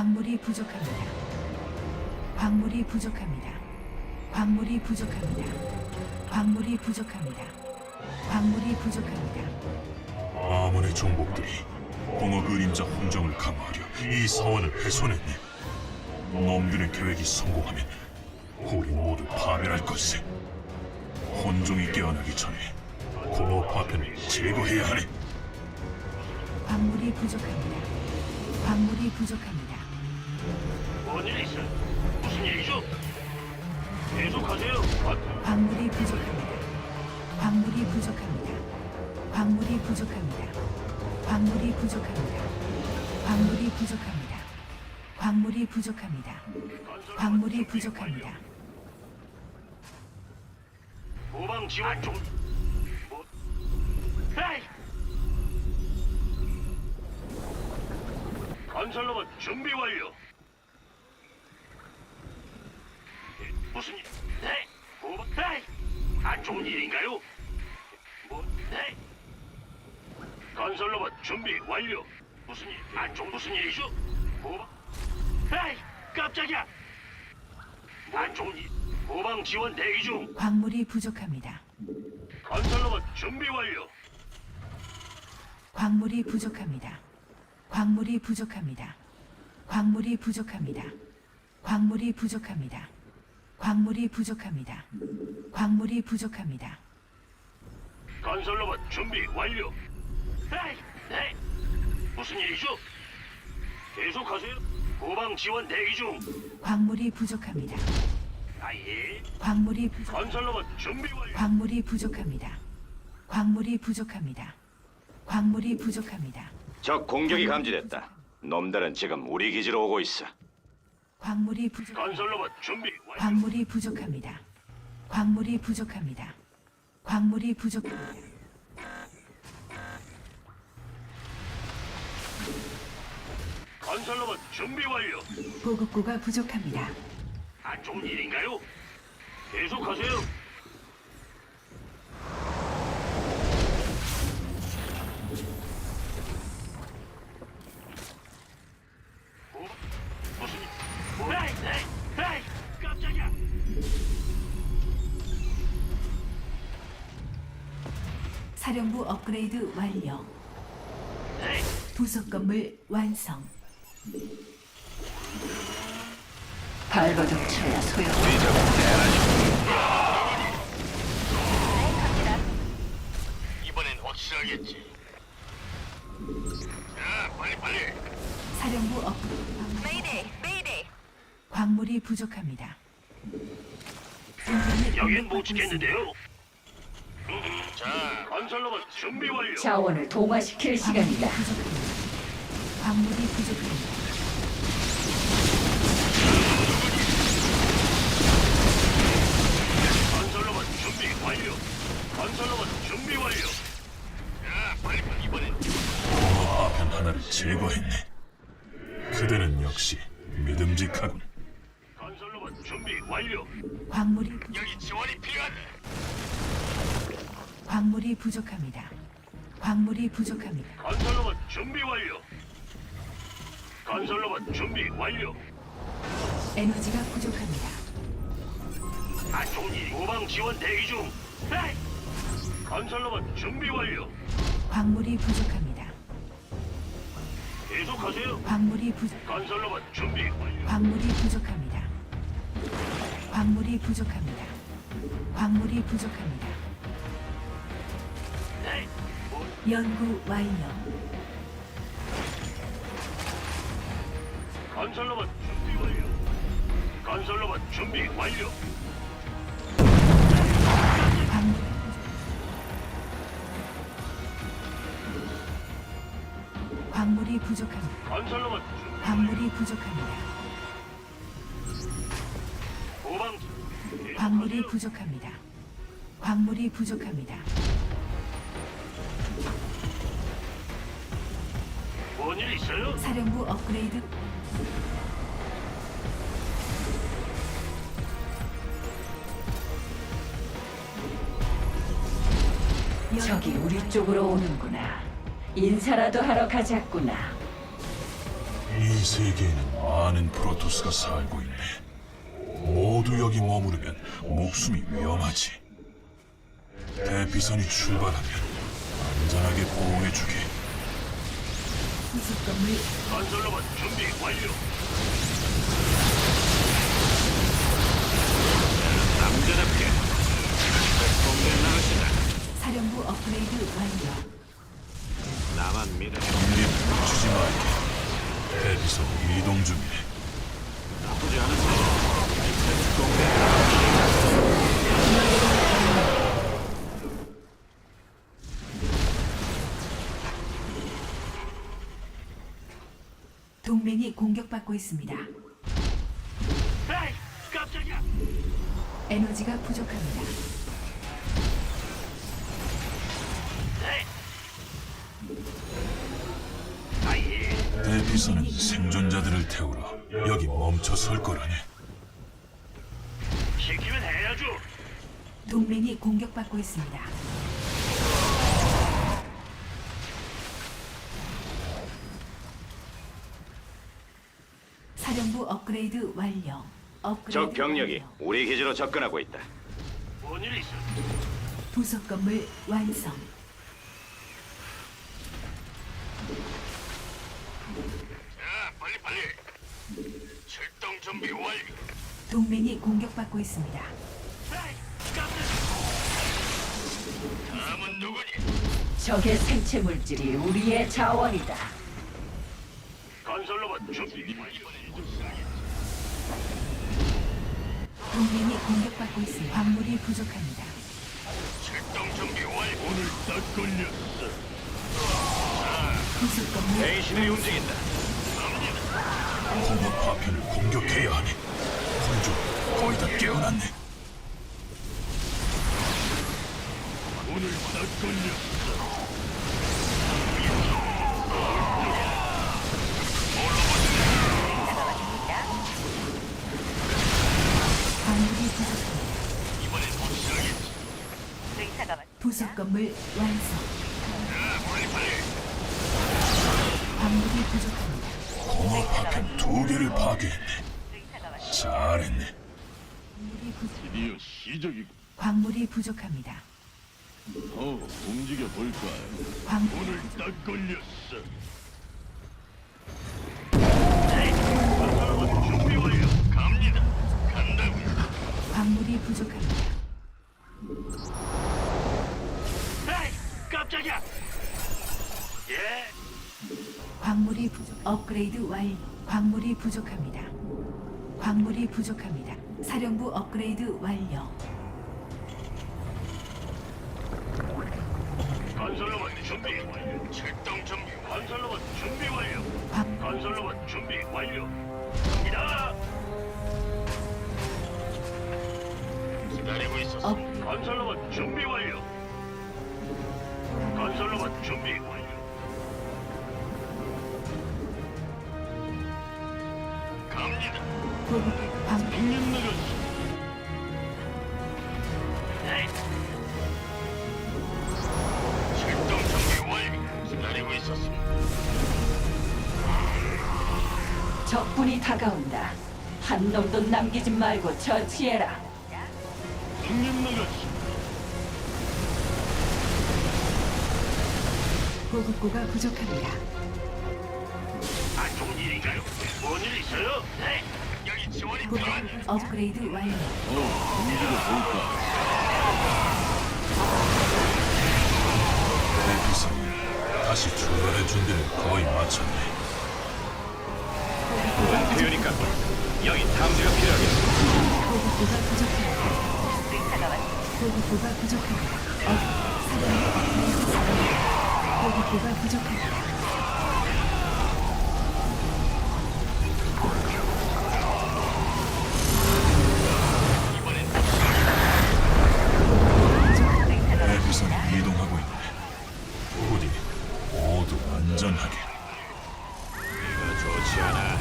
광물이 부족합니다. 광물이 부족합니다. 광물이 부족합니다. 광물이 부족합니다. 광물이 부족합니다. 아몬의 종복들이 공허 그림자 함정을 강화하려 이 사원을 훼손했네. 놈들의 계획이 성공하면 우리 모두 파멸할 것세. 혼종이 깨어나기 전에 공허 파편을 제거해야 하네. 광물이 부족합니다. 광물이 부족합니다. 뭔일 있어? 무슨 일이죠? 계속하세요. 아, 광물이 부족합니다. 광물이 부족합니다. 광물이 부족합니다. 광물이 부족합니다. 광물이 부족합니다. 광물이 부족합니다. 광물이 부족합니다. 후방 지원 중. 뭐? 에이! 건설로봇 준비 완료. 에, 무슨 일? 네? 후방? 에이! 안 좋은 일인가요? 뭐? 네? 건설 로봇 준비 완료. 무슨 일? 안 좋은 무슨 일이죠? 후방? 에이! 깜짝이야. 안 좋은 일. 후방 지원 대기 중. 광물이 부족합니다. 건설 로봇 준비 완료. 광물이 부족합니다. 광물이 부족합니다. 광물이 부족합니다. 광물이 부족합니다. 광물이 부족합니다. 광물이 부족합니다. 건설 로봇 준비 완료. 에이, 네. 무슨 일이죠? 계속하세요. 후방 지원 대기 중. 광물이 부족합니다. 아예. 광물이 부족 건설 로봇 준비 완료. 광물이 부족합니다. 광물이 부족합니다. 광물이 부족합니다. 적 공격이 감지됐다. 놈들은 지금 우리 기지로 오고 있어. 광물이 부족 건설로봇 준비 완료. 광물이 부족합니다. 광물이 부족합니다. 광물이 부족합니다. 건설로봇 준비 완료. 보급고가 부족합니다. 안 좋은 일인가요? 계속하세요. 사령부 업그레이드 완료. 부속 건물 완성. 발버둥 쳐야 소용. 이번엔 확실하겠지. 자, 빨리 빨리. 사령부 업그레이드. Mayday, Mayday. 광물이 부족합니다. 여긴 못 지켰는데요. 자, 건설로봇 준비 완료. 자원을 동화시킬 시간이다. 광물이 부족합니다. 건설로봇 준비 완료. 건설로봇 준비 완료. 자, 빨리 빨리 이번엔 파편 하나를 제거했네. 그대는 역시 믿음직하군. 건설로봇 준비 완료. 광물이 부- 여기 지원이 필요하다. 광물이 부족합니다. 광물이 부족합니다. 건설로봇 준비 완료. 건설로봇 준비 완료. 에너지가 부족합니다. 안 좋은 일이 후방 지원 대기 중. 에이! 건설로봇 준비 완료. 광물이 부족합니다. 계속하세요. 광물이 부 건설로봇 준비 완료. 광물이 부족합니다. 광물이 부족합니다. 광물이 부족합니다. 연구 완료. 건설로봇 준비 완료. 건설로봇 준비 완료. 광물이 부족- 광물이 부족합니다. 건설로봇 준비 광물이 부족합니다. 후방 광물이 부족합니다. 광물이 부족합니다. 일 있어요? 사령부 업그레이드 적이 우리 쪽으로 오는구나. 인사라도 하러 가자꾸나. 이 세계에는 많은 프로토스가 살고 있네. 모두 여기 머무르면 목숨이 위험하지. 대피선이 출발하면 안전하게 보호해주게. 부속 건물 건설로봇 준비 완료. 남자답게 공개 나가시다. 사령부 업그레이드 완료. 나만 믿어. 경계 멈추지 말게. 대피선 이동 중이네. 동맹이 공격받고 있습니다. 에이, 깜짝이야. 에너지가 부족합니다. 대피선은 생존자들을 태우러 여기 멈춰 설 거라네. 시키면 해야죠. 동맹이 공격받고 있습니다. 업그레이드 완료. 업그레이드 적 병력이 완료. 우리 기지로 접근하고 있다. 뭔일 있어? 부속 건물 완성. 자, 빨리 빨리. 출동 준비 완료. 동맹이 공격받고 있습니다. 에이, 깜짝이야. 다음은 누구니? 적의 생체 물질이 우리의 자원이다. 건설 로봇 준비 완료. 동맹이 공격받고 있습니다. 광물이 부족합니다. 출동 준비 완료. 오늘 딱 걸렸어. 부속 건물 대신에 움직인다. 공허 파편을 공격해야 하네. 군주 거의 다 깨어났네. 오늘 딱 걸렸어. 건물 완성. 광물이 부족합니다. 공허 파편 두 개를 파괴했네. 잘했네. 광물이 부- 드디어 시작이고 광물이 부족합니다. 어 움직여 볼까요? 광 오늘 딱 걸렸어. 건설로봇 준비 완료. 갑니다. 간다고요. 광물이 부족합니다. 부족. 업그레이드 완료. 광물이 부족합니다. 광물이 부족합니다. 사령부 업그레이드 완료. 건설로봇 준비 완료. 출동 준비. 건설로봇 준비 완료. 광 건설로봇 준비 완료. 갑니다. 기다리고 있었어. 업 건설로봇 준비 완료. 건설로봇 준비 완료. 적군이 다가온다. 한 놈도 남기지 말고 처치해라. 보급고가 부족합니다. 안 좋은 일인가요? 뭔일 있어요? 네. 보급. 업그레이드 완료. 어 움직여 볼까? 대피선 다시 출발해 준 데는 거의 마쳤네. 은폐유니까 여기 탐지가 필요하겠어. 보급고가 부족합니다. 업 사령부 업그레이드 완료. 보급고가 부족합 안전하게. 좋지 않아.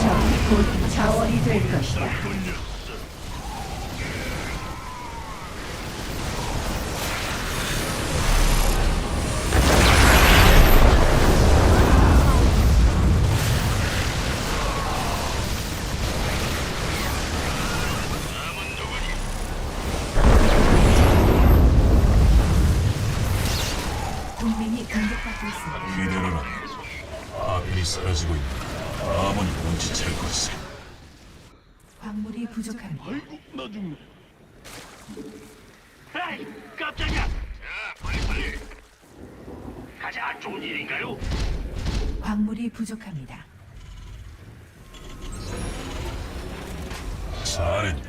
적이 곧 자원이 될 것이다. 광물이 부족합니다. 아이고 나 죽네. 에이, 깜짝이야. 자, 빨리 빨리. 가자, 안 좋은 일인가요? 광물이 부족합니다. 잘했네.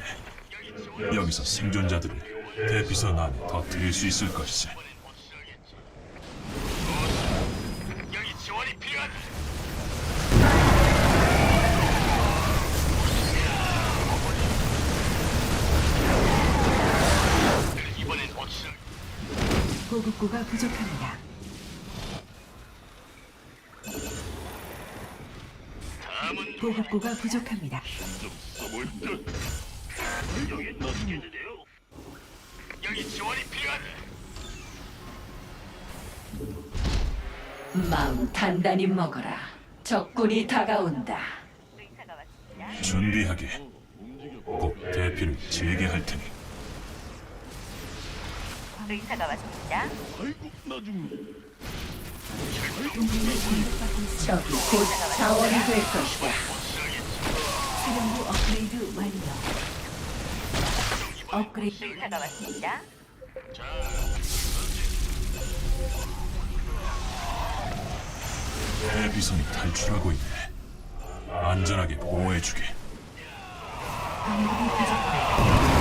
여기서 생존자들을 대피선 안에 더 드릴 수 있을 것이지. 보급고가 부족합니다. 다음은 보급고가 부족합니다. 좀 써볼까? 여기 있겠는데요? 여기 지원이 필요하다. 마음 단단히 먹어라. 적군이 다가온다. 준비하게. 꼭 대피를 재개할 테니. 의사가 왔습니다. 아이고 나 죽네. 동맹이 공격받고 있습니다. 적이 곧 자원이 될 것이다. 사령부 업그레이드 완료. 업그레이드 의사가 왔습니다. 대피선이 탈출하고 있네. 안전하게 보호해주게. 광물이 부족합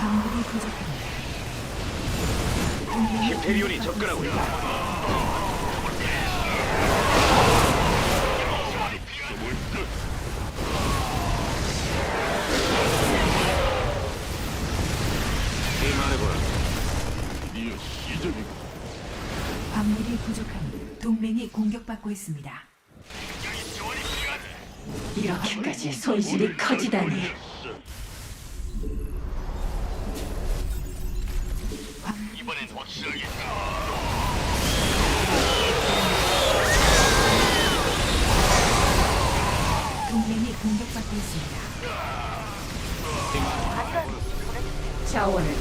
광물이 부족합니다. 동맹이 히페리온이 접근하고 있다. 광물이 부족합니다. 동맹이 공격받고 있습니다. 이렇게까지 손실이 커지다니.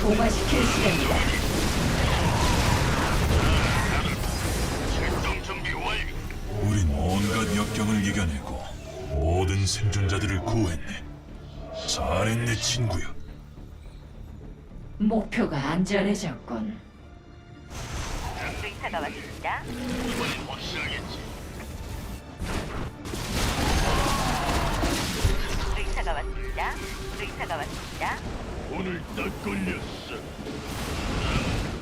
도마시킬 시간이다. 우린 온갖 역경을 이겨내고 모든 생존자들을 구했네. 잘했네, 친구야. 목표가 안전해졌군. 의사가 왔습니다. 이번엔 확실하겠지. 의사가 왔습니다. 의사가 왔습니다. 오늘 딱 걸렸어.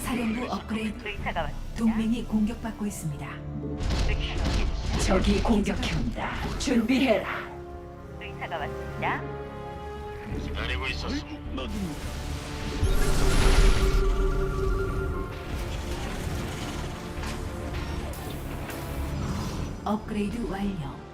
사령부 업그레이드 의사가 왔습니다. 동맹이 공격받고 있습니다. 적이 공격해온다. 준비해라. 의사가 왔습니다. 기다리고 있었어. 나. 업그레이드 완료.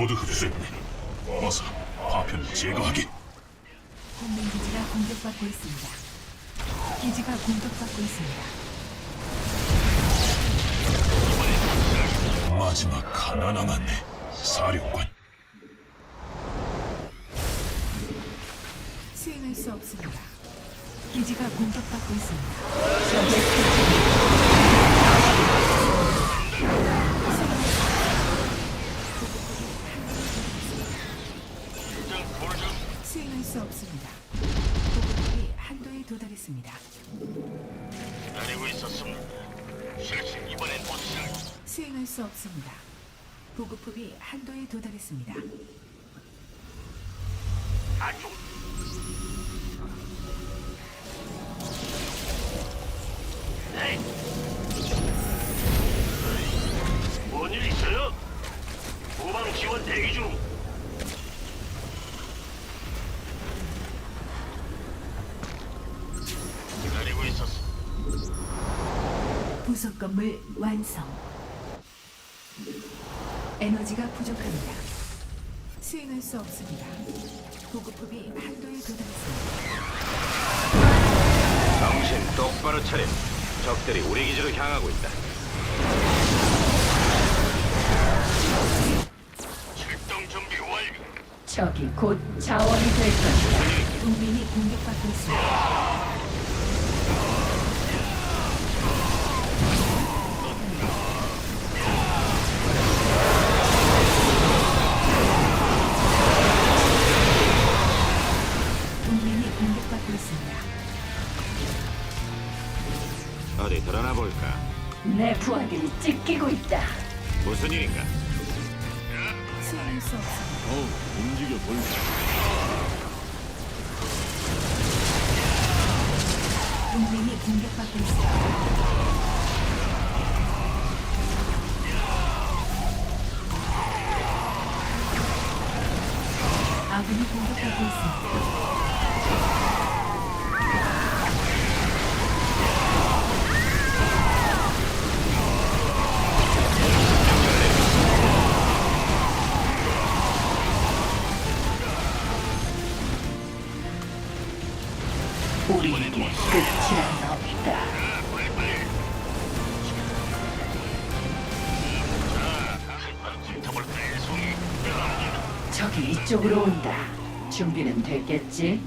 모두 흡수했네. 어서 파편을 제거하게. 동맹 기지가 공격받고 있습니다. 기지가 공격받고 있습니다. 마지막 하나 남았네. 사령관. 수행할 수 없습니다. 기지가 공격받고 있습니다. 수 없습니다. 보급이 한도에 도달했습니다. 기다리고 있었습니다. 실시 이번엔 확실하게. 수행할 수 없습니다. 보급품이 한도에 도달했습니다. 안쪽. 부속 건물 완성. 에너지가 부족합니다. 수행할 수 없습니다. 보급품이 한도에 도달했습니다. 정신 똑바로 차려. 적들이 우리 기지로 향하고 있다. 출동 준비 완료. 적이 곧 자원이 될 것이다. 동맹이 공격받고 있습니다. 볼까? 내 부하들이 찢기고 있다. 무슨 일인가? 수행할 수 없습니다. 어, 움직여 볼까? 동맹이 공격받고 있습니다. 아군이 공격받고 있습 준비는 됐겠지?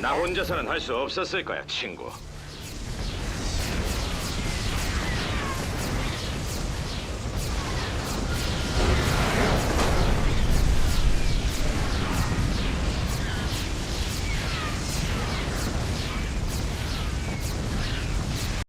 나 혼자서는 할 수 없었을 거야, 친구.